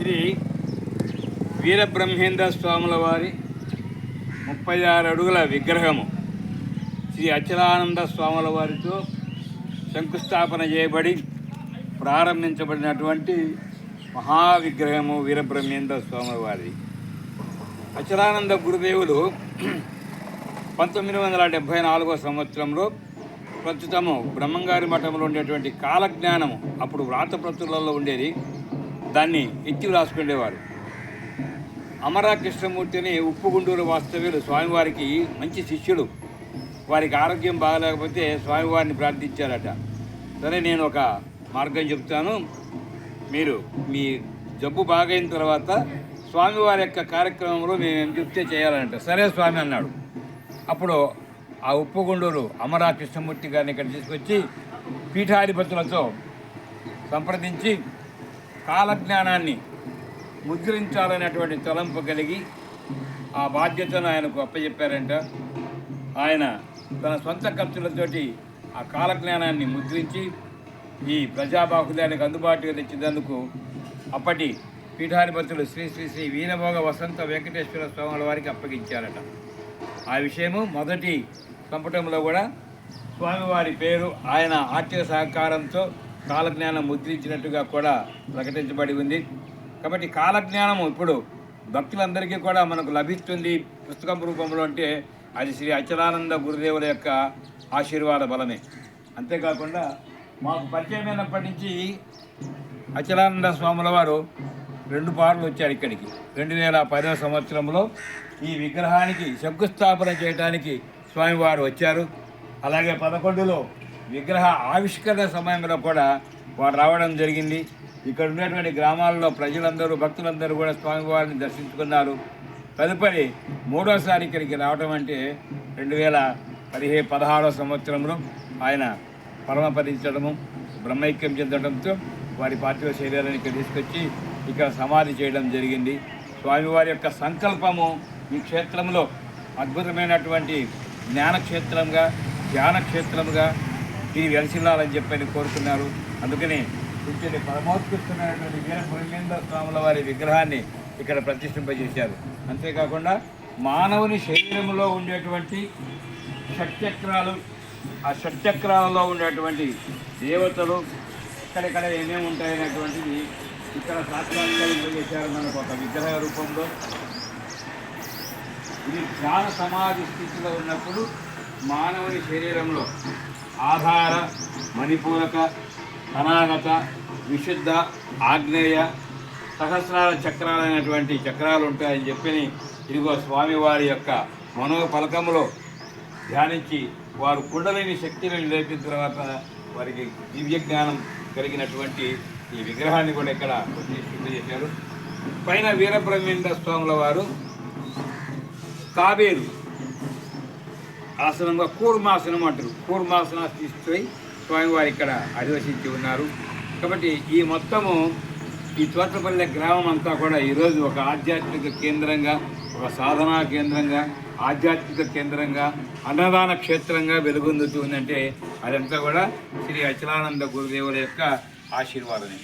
ఇది వీరబ్రహ్మేంద్ర స్వాముల వారి ముప్పై ఆరు అడుగుల విగ్రహము. శ్రీ అచలానంద స్వాముల వారితో శంకుస్థాపన చేయబడి ప్రారంభించబడినటువంటి మహావిగ్రహము వీరబ్రహ్మేంద్ర స్వాముల వారిది. అచలానంద గురుదేవులు పంతొమ్మిది వందల డెబ్భై నాలుగో సంవత్సరంలో ప్రస్తుతము బ్రహ్మంగారి మఠంలో ఉండేటువంటి కాలజ్ఞానము అప్పుడు వ్రాతప్రతులలో ఉండేది. దాన్ని ఎత్తి రాసుకునేవారు. అమరా కృష్ణమూర్తిని ఉప్పుగుండూరు వాస్తవ్యులు స్వామివారికి మంచి శిష్యుడు. వారికి ఆరోగ్యం బాగలేకపోతే స్వామివారిని ప్రార్థించారట. సరే నేను ఒక మార్గం చెప్తాను. మీరు మీ జబ్బు బాగైన తర్వాత స్వామివారి యొక్క కార్యక్రమంలో మేము చెప్తే చేయాలంట. సరే స్వామి అన్నాడు. అప్పుడు ఆ ఉప్పుగుండూరు అమరా కృష్ణమూర్తి గారిని ఇక్కడ తీసుకొచ్చి పీఠాధిపతులతో సంప్రదించి కాలజ్ఞానాన్ని ముద్రించాలనేటువంటి తలంపు కలిగి ఆ బాధ్యతను ఆయనకు అప్పచెప్పారంట ఆయన తన సొంత ఖర్చులతోటి ఆ కాలజ్ఞానాన్ని ముద్రించి ఈ ప్రజాబాహుల్యానికి అందుబాటులో తెచ్చినందుకు అప్పటి పీఠాధిపతులు శ్రీ శ్రీ శ్రీ వీరభోగ వసంత వెంకటేశ్వర స్వాముల వారికి అప్పగించారట. ఆ విషయము మొదటి సంపుటంలో కూడా స్వామివారి పేరు ఆయన ఆర్థిక సహకారంతో కాలజ్ఞానం ముద్రించినట్టుగా కూడా ప్రకటించబడి ఉంది. కాబట్టి కాలజ్ఞానము ఇప్పుడు భక్తులందరికీ కూడా మనకు లభిస్తుంది. పుస్తకం రూపంలో అంటే అది శ్రీ అచలానంద గురుదేవుల యొక్క ఆశీర్వాద బలమే. అంతేకాకుండా మాకు పరిచయమైనప్పటి నుంచి అచలానంద స్వాముల వారు రెండు పార్లు వచ్చారు ఇక్కడికి. రెండు వేల పదవ సంవత్సరంలో ఈ విగ్రహానికి శంకుస్థాపన చేయడానికి స్వామివారు వచ్చారు. అలాగే పదకొండులో విగ్రహ ఆవిష్కరణ సమయంలో కూడా వారు రావడం జరిగింది. ఇక్కడ ఉన్నటువంటి గ్రామాల్లో ప్రజలందరూ భక్తులందరూ కూడా స్వామివారిని దర్శించుకున్నారు. తదుపరి మూడోసారి ఇక్కడికి రావడం అంటే రెండు వేల పదిహే పదహారో సంవత్సరంలో ఆయన పరమపదించడము బ్రహ్మైక్యం చెందడంతో వారి పార్థివ శరీరాన్ని ఇక్కడ తీసుకొచ్చి ఇక్కడ సమాధి చేయడం జరిగింది. స్వామివారి యొక్క సంకల్పము ఈ క్షేత్రంలో అద్భుతమైనటువంటి జ్ఞానక్షేత్రంగా ధ్యానక్షేత్రంగా దీన్ని వెలసిల్లాలని చెప్పని కోరుకున్నారు అందుకని ఇంతటి పరమోత్కృష్టమైనటువంటి వీర బ్రహ్మేంద్ర స్వాముల వారి విగ్రహాన్ని ఇక్కడ ప్రతిష్ఠింపజేశారు. అంతేకాకుండా మానవుని శరీరంలో ఉండేటువంటి షట్చక్రాలు ఆ షట్చక్రాలలో ఉండేటువంటి దేవతలు ఇక్కడెక్కడ ఏమేమి ఉంటాయనేటువంటిది ఇక్కడ సాక్షాత్కరింపజేశారు మనకు ఒక విగ్రహ రూపంలో. ఇది ధ్యాన సమాధి స్థితిలో ఉన్నప్పుడు మానవుని శరీరంలో ఆధార మణిపూరక అనాగత విశుద్ధ ఆగ్నేయ సహస్రాల చక్రాలైనటువంటి చక్రాలు ఉంటాయని చెప్పి ఇదిగో స్వామివారి యొక్క మనోఫలకములో ధ్యానించి వారు కుండలేని శక్తిని లేపిన తర్వాత వారికి దివ్య జ్ఞానం కలిగినటువంటి ఈ విగ్రహాన్ని కూడా ఇక్కడ ప్రతిష్ఠింప చేశారు. పైన వీరబ్రహ్మేంద్ర స్వాముల వారు కాబేరు ఆసనంగా కూర్మాసనం అంటారు. కూర్మాసన తీసుకుపోయి స్వామివారు ఇక్కడ అధివసించి ఉన్నారు. కాబట్టి ఈ మొత్తము ఈ తోటపల్లె గ్రామం అంతా కూడా ఈరోజు ఒక ఆధ్యాత్మిక కేంద్రంగా ఒక సాధనా కేంద్రంగా ఆధ్యాత్మిక కేంద్రంగా అన్నదాన క్షేత్రంగా వెలుగొందుతుందంటే అదంతా కూడా శ్రీ అచలానంద గురుదేవుల యొక్క ఆశీర్వాదమే.